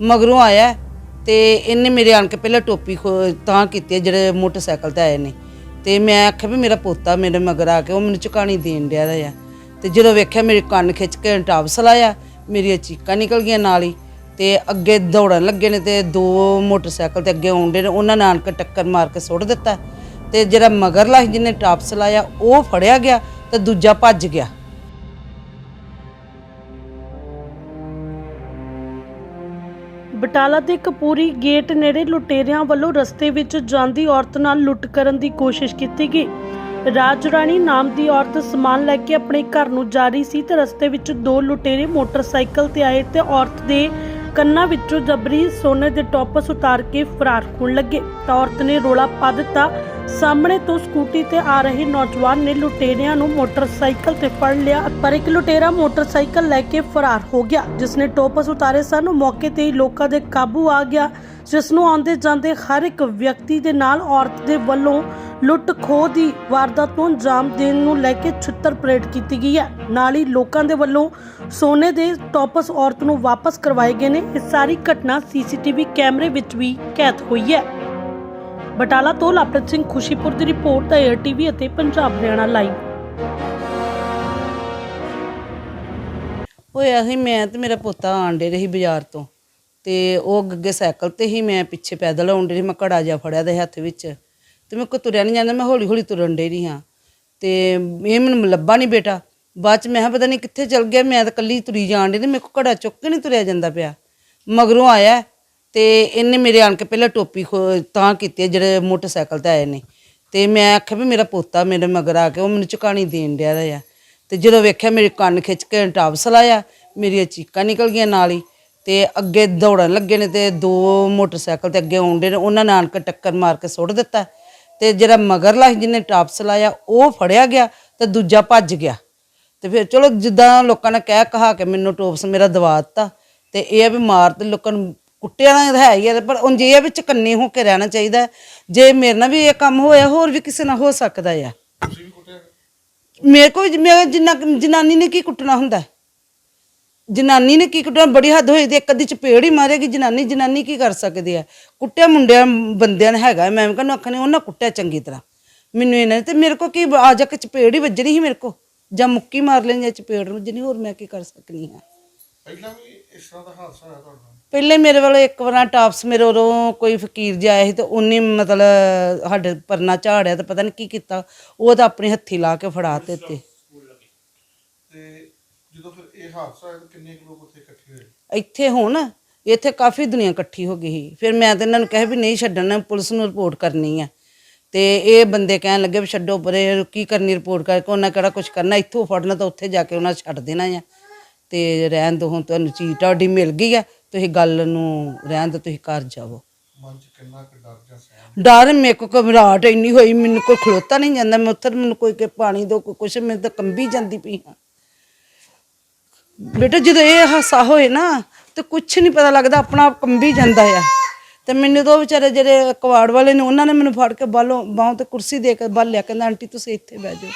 ਮਗਰੋਂ ਆਇਆ ਤੇ ਇਹਨੇ ਮੇਰੇ ਆਣ ਕੇ ਪਹਿਲਾਂ ਟੋਪੀ ਖੋ- ਤਾਂ ਕੀਤੀ ਹੈ, ਜਿਹੜੇ ਮੋਟਰਸਾਈਕਲ ਤੇ ਆਏ ਨੇ। ਤੇ ਮੈਂ ਆਖਿਆ ਵੀ ਮੇਰਾ ਪੋਤਾ ਮੇਰੇ ਮਗਰ ਆ ਕੇ ਉਹ ਮੈਨੂੰ ਝੁਕਾਣੀ ਦੇਣ ਡਿਆ ਦਾ ਆ। ਤੇ ਜਦੋਂ ਵੇਖਿਆ ਮੇਰੇ ਕੰਨ ਖਿੱਚ ਕੇ ਟਾਪਸ ਲਾਇਆ, ਮੇਰੀਆਂ ਚੀਕਾਂ ਨਿਕਲ ਗਈਆਂ ਨਾਲ ਹੀ। ਤੇ ਅੱਗੇ ਦੌੜਨ ਲੱਗੇ ਨੇ ਤੇ ਦੋ ਮੋਟਰਸਾਈਕਲ ਤੇ ਅੱਗੇ ਆਉਂਦੇ ਨੇ, ਉਹਨਾਂ ਨੇ ਆਣ ਕੇ ਟੱਕਰ ਮਾਰ ਕੇ ਸੁੱਟ ਦਿੱਤਾ। ਤੇ ਜਿਹੜਾ ਮਗਰਲਾ ਸੀ ਜਿਹਨੇ ਟਾਪਸ ਲਾਇਆ, ਉਹ ਫੜਿਆ ਗਿਆ ਤੇ ਦੂਜਾ ਭੱਜ ਗਿਆ। ਬਟਾਲਾ ਦੇ ਕਪੂਰੀ ਗੇਟ ਨੇੜੇ ਲੁਟੇਰਿਆਂ ਵੱਲੋਂ ਰਸਤੇ ਵਿੱਚ ਜਾਂਦੀ ਔਰਤ ਨਾਲ ਲੁੱਟ ਕਰਨ ਦੀ ਕੋਸ਼ਿਸ਼ ਕੀਤੀ ਗਈ। ਰਾਜ ਰਾਣੀ ਨਾਮ ਦੀ ਔਰਤ ਸਮਾਨ ਲੈ ਕੇ ਆਪਣੇ ਘਰ ਨੂੰ ਜਾ ਰਹੀ ਸੀ ਤੇ ਰਸਤੇ ਵਿੱਚ ਦੋ ਲੁਟੇਰੇ ਮੋਟਰਸਾਈਕਲ ਤੇ ਆਏ ਤੇ ਔਰਤ ਦੇ ਕੰਨਾਂ ਵਿੱਚੋਂ ਜਬਰੀ ਸੋਨੇ ਦੇ ਟੋਪਸ ਉਤਾਰ ਕੇ ਫਰਾਰ ਹੋਣ ਲੱਗੇ। ਤਾਂ ਔਰਤ ਨੇ ਰੋਲਾ ਪਾ ਦਿੱਤਾ। ਸਾਹਮਣੇ ਤੋਂ ਸਕੂਟੀ ਤੇ ਆ ਰਹੇ ਨੌਜਵਾਨ ਨੇ ਲੁਟੇਰਿਆਂ ਨੂੰ ਮੋਟਰਸਾਈਕਲ ਤੇ ਫੜ ਲਿਆ, ਪਰ ਇੱਕ ਲੁਟੇਰਾ ਮੋਟਰਸਾਈਕਲ ਲੈ ਕੇ ਫਰਾਰ ਹੋ ਗਿਆ ਜਿਸ ਨੇ ਟੋਪਸ ਉਤਾਰੇ ਸਨ। ਮੌਕੇ ਤੇ ਹੀ ਲੋਕਾਂ ਦੇ ਕਾਬੂ ਆ ਗਿਆ, ਜਿਸ ਨੂੰ ਆਉਂਦੇ ਜਾਂਦੇ ਹਰ ਇੱਕ ਵਿਅਕਤੀ ਦੇ ਨਾਲ ਔਰਤ ਦੇ ਵੱਲੋਂ ਲੁੱਟ ਖੋਹ ਦੀ ਵਾਰਦਾਤ ਨੂੰ ਅੰਜਾਮ ਦੇਣ ਨੂੰ ਲੈ ਕੇ ਛਿੱਤਰ ਪਰੇਡ ਕੀਤੀ ਗਈ ਹੈ। ਨਾਲ ਹੀ ਲੋਕਾਂ ਦੇ ਵੱਲੋਂ ਸੋਨੇ ਦੇ ਟੋਪਸ ਔਰਤ ਨੂੰ ਵਾਪਸ ਕਰਵਾਏ ਗਏ ਨੇ। ਇਹ ਸਾਰੀ ਘਟਨਾ ਸੀਸੀਟੀਵੀ ਕੈਮਰੇ ਵਿੱਚ ਵੀ ਕੈਦ ਹੋਈ ਹੈ। ਬਟਾਲਾ ਤੋਂ ਲਵਪ੍ਰੀਤ ਸਿੰਘ ਖੁਸ਼ੀਪੁਰ ਦੀ ਰਿਪੋਰਟ ਦਾ ਏਅਰ ਟੀਵੀ ਅਤੇ ਪੰਜਾਬ ਹਰਿਆਣਾ ਲਾਈਵ। ਹੋਇਆ ਸੀ ਮੈਂ ਤੇ ਮੇਰਾ ਪੋਤਾ ਆਂਡੇ ਰਹੀ ਬਾਜ਼ਾਰ ਤੋਂ ਤੇ ਉਹ ਅੱਗੇ ਸਾਈਕਲ ਤੇ ਹੀ ਮੈਂ ਪਿੱਛੇ ਪੈਦਲ ਆਉਂਦੇ ਰਹੀ ਮੈਂ ਘੜਾ ਜਿਹਾ ਫੜਿਆ ਦੇ ਹੱਥ ਵਿੱਚ। ਤੇ ਮੇਰੇ ਕੋ ਤੁਰਿਆ ਨਹੀਂ ਜਾਂਦਾ, ਮੈਂ ਹੌਲੀ ਹੌਲੀ ਤੁਰਨ ਡੇ ਰਹੀ ਹਾਂ। ਤੇ ਇਹ ਮੈਨੂੰ ਲੱਭਾ ਨਹੀਂ ਬੇਟਾ। ਬਾਅਦ ਚ ਮੈਂ ਕਿਹਾ, ਪਤਾ ਨਹੀਂ ਕਿੱਥੇ ਚਲ ਗਿਆ, ਮੈਂ ਤਾਂ ਕੱਲੀ ਤੁਰੀ ਜਾਣ ਡਈ ਤੇ ਮੇਰੇ ਕੋ ਘੜਾ ਚੁੱਕ ਕੇ ਨਹੀਂ ਤੁਰਿਆ ਜਾਂਦਾ ਪਿਆ। ਮਗਰੋਂ ਆਇਆ ਤੇ ਇਹਨੇ ਮੇਰੇ ਆਣ ਕੇ ਪਹਿਲਾਂ ਟੋਪੀ ਖੋ- ਤਾਂ ਕੀਤੀ ਹੈ ਜਿਹੜੇ ਮੋਟਰਸਾਈਕਲ ਤੇ ਆਏ ਨੇ। ਤੇ ਮੈਂ ਆਖਿਆ ਵੀ ਮੇਰਾ ਪੋਤਾ ਮੇਰੇ ਮਗਰ ਆ ਕੇ, ਉਹ ਮੈਨੂੰ ਝੁਕਾਣੀ ਦੇਣ ਡਿਆ ਦਾ ਆ। ਤੇ ਜਦੋਂ ਵੇਖਿਆ ਮੇਰੇ ਕੰਨ ਖਿੱਚ ਕੇ ਟਾਪਸ ਲਾਇਆ ਮੇਰੀਆਂ ਚੀਕਾਂ ਨਿਕਲ ਗਈਆਂ ਨਾਲ ਹੀ। ਤੇ ਅੱਗੇ ਦੌੜਨ ਲੱਗੇ ਨੇ ਤੇ ਦੋ ਮੋਟਰਸਾਈਕਲ ਤੇ ਅੱਗੇ ਆਉਂਦੇ ਨੇ, ਉਹਨਾਂ ਨੇ ਆਣ ਕੇ ਟੱਕਰ ਮਾਰ ਕੇ ਸੁੱਟ ਦਿੱਤਾ। ਤੇ ਜਿਹੜਾ ਮਗਰਲਾ ਜਿਹਨੇ ਟਾਪਸ ਲਾਇਆ ਉਹ ਫੜਿਆ ਗਿਆ ਤੇ ਦੂਜਾ ਭੱਜ ਗਿਆ ਤੇ ਫਿਰ ਚਲੋ ਜਿੱਦਾਂ ਲੋਕਾਂ ਨੇ ਕਹਿ ਕਹਾ ਕੇ ਮੈਨੂੰ ਟੋਪਸ ਮੇਰਾ ਦਵਾ ਦਿੱਤਾ ਤੇ ਇਹ ਆ ਵੀ ਮਾਰ ਤੇ ਲੋਕਾਂ ਨੂੰ ਕੁੱਟਿਆ ਨਾ ਹੈ ਹੀ ਆ ਪਰ ਉਂਝ ਇਹ ਆ ਵੀ ਚਕੰਨੇ ਹੋ ਕੇ ਰਹਿਣਾ ਚਾਹੀਦਾ ਹੈ। ਜੇ ਮੇਰੇ ਨਾਲ ਵੀ ਇਹ ਕੰਮ ਹੋਇਆ ਹੋਰ ਵੀ ਕਿਸੇ ਨਾਲ ਹੋ ਸਕਦਾ ਆ ਮੇਰੇ ਕੋਲ ਮੈਂ ਜਿੰਨਾ ਜਨਾਨੀ ਨੇ ਕੀ ਕੁੱਟਣਾ ਹੁੰਦਾ ਹੈ? ਜਨਾਨੀ ਨੇ ਕੀ ਕੁੱਟਣਾ ਬੜੀ ਹੱਦ ਹੋਈ ਤੇ ਇੱਕ ਅੱਧੀ ਚਪੇੜ ਹੀ ਮਾਰੇਗੀ। ਜਨਾਨੀ ਜਨਾਨੀ ਕੀ ਕਰ ਸਕਦੀ ਹੈ? ਕੁੱਟਿਆ ਮੁੰਡਿਆਂ ਬੰਦਿਆਂ ਨੇ ਹੈਗਾ। ਮੈਂ ਕਹਿੰਦਾ ਅੱਖਾਂ ਉਹਨਾਂ ਕੁੱਟਿਆ ਚੰਗੀ ਤਰ੍ਹਾਂ। ਮੈਨੂੰ ਇਹਨਾਂ ਨੇ ਤੇ ਮੇਰੇ ਕੋ ਕੀ ਆ ਜਾ ਕੇ ਚਪੇੜ ਹੀ ਵੱਜਣੀ ਸੀ ਮੇਰੇ ਕੋ ਜਾਂ ਮੁੱਕੀ ਮਾਰ ਲੈਣੀ ਜਾਂ ਚਪੇੜ ਨੂੰ ਜਿੰਨੀ ਹੋਰ ਮੈਂ ਕੀ ਕਰ ਸਕਨੀ ਹਾਂ। ਪਹਿਲਾਂ ਵੀ ਇਸ ਤਰ੍ਹਾਂ ਦਾ ਹਾਦਸਾ ਹੋਇਆ ਤੁਹਾਡੇ? ਨਾਲ ਪਹਿਲੇ ਮੇਰੇ ਵੱਲੋਂ ਇੱਕ ਵਾਰ ਟਾਪਸ ਮੇਰੇ ਉਦੋਂ ਕੋਈ ਫਕੀਰ ਜਿਹਾ ਆਇਆ ਸੀ ਤੇ ਉਹਨੇ ਮਤਲਬ ਸਾਡੇ ਪਰਨਾ ਝਾੜਿਆ ਤੇ ਪਤਾ ਨਹੀਂ ਕੀ ਕੀਤਾ। ਉਹ ਤਾਂ ਆਪਣੇ ਹੱਥੀ ਲਾ ਕੇ ਫੜਾ ਤੇ ਤੇ ਤੇ ਜਦੋਂ ਫਿਰ ਇਹ ਹਾਦਸਾ ਹੋਇਆ ਤਾਂ ਕਿੰਨੇ ਕੁ ਲੋਕ ਉੱਥੇ ਇਕੱਠੇ ਹੋਏ? ਇੱਥੇ ਹੁਣ ਇੱਥੇ ਕਾਫੀ ਦੁਨੀਆ ਇਕੱਠੀ ਹੋ ਗਈ ਸੀ। ਫਿਰ ਮੈਂ ਤੇ ਇਹਨਾਂ ਨੂੰ ਕਿਹਾ ਵੀ ਨਹੀਂ ਛੱਡਣਾ ਪੁਲਿਸ ਨੂੰ ਰਿਪੋਰਟ ਕਰਨੀ ਆ। ਤੇ ਇਹ ਬੰਦੇ ਕਹਿਣ ਲੱਗੇ ਵੀ ਛੱਡੋ ਪਰੇ ਕੀ ਕਰਨੀ ਰਿਪੋਰਟ ਕਰਕੇ ਉਹਨਾਂ ਕਿਹੜਾ ਕੁਝ ਕਰਨਾ ਇੱਥੋਂ ਫੜਨਾ ਤਾਂ ਉੱਥੇ ਜਾ ਕੇ ਉਹਨਾਂ ਛੱਡ ਦੇਣਾ ਆ। ਤੇ ਰਹਿਣ ਦੋ ਹੁਣ ਤੁਹਾਨੂੰ ਚੀਜ਼ ਤੁਹਾਡੀ ਮਿਲ ਗਈ ਆ ਤੁਸੀਂ ਗੱਲ ਨੂੰ ਰਹਿਣ ਦੋ ਤੁਸੀਂ ਘਰ ਜਾਵੋ। ਮਨ 'ਚ ਕਿੰਨਾ ਕੁ ਡਰ ਜਾਂ ਸਹਿਮ? ਡਰ ਮੇਰੇ ਕੋ ਘਬਰਾਹਟ ਇੰਨੀ ਹੋਈ ਮੈਨੂੰ ਕੋਈ ਖਲੋਤਾ ਨਹੀਂ ਜਾਂਦਾ ਮੈਂ ਉੱਥੇ ਮੈਨੂੰ ਕੋਈ ਕੇ ਪਾਣੀ ਦੋ ਕੋਈ ਕੁਛ ਮੈਂ ਤਾਂ ਕੰਬੀ ਜਾਂਦੀ ਪਈ ਹਾਂ। ਬੇਟਾ ਜਦੋਂ ਇਹ ਹਾਸਾ ਹੋਏ ਨਾ, ਤੇ ਕੁਛ ਨਹੀਂ ਪਤਾ ਲੱਗਦਾ, ਆਪਣਾ ਆਪ ਕੰਬੀ ਜਾਂਦਾ ਆ। ਤੇ ਮੈਨੂੰ ਤਾਂ ਉਹ ਵਿਚਾਰੇ ਜਿਹੜੇ ਕਵਾੜ ਵਾਲੇ ਨੇ, ਉਹਨਾਂ ਨੇ ਮੈਨੂੰ ਫੜ ਕੇ ਬਾਹਲੋਂ ਬਾਹੋਂ ਤੇ ਕੁਰਸੀ ਦੇ ਕੇ ਬਾਹਰ ਲਿਆ ਕਹਿੰਦਾ, ਆਂਟੀ, ਤੁਸੀਂ ਇੱਥੇ ਬਹਿ ਜਾਓ।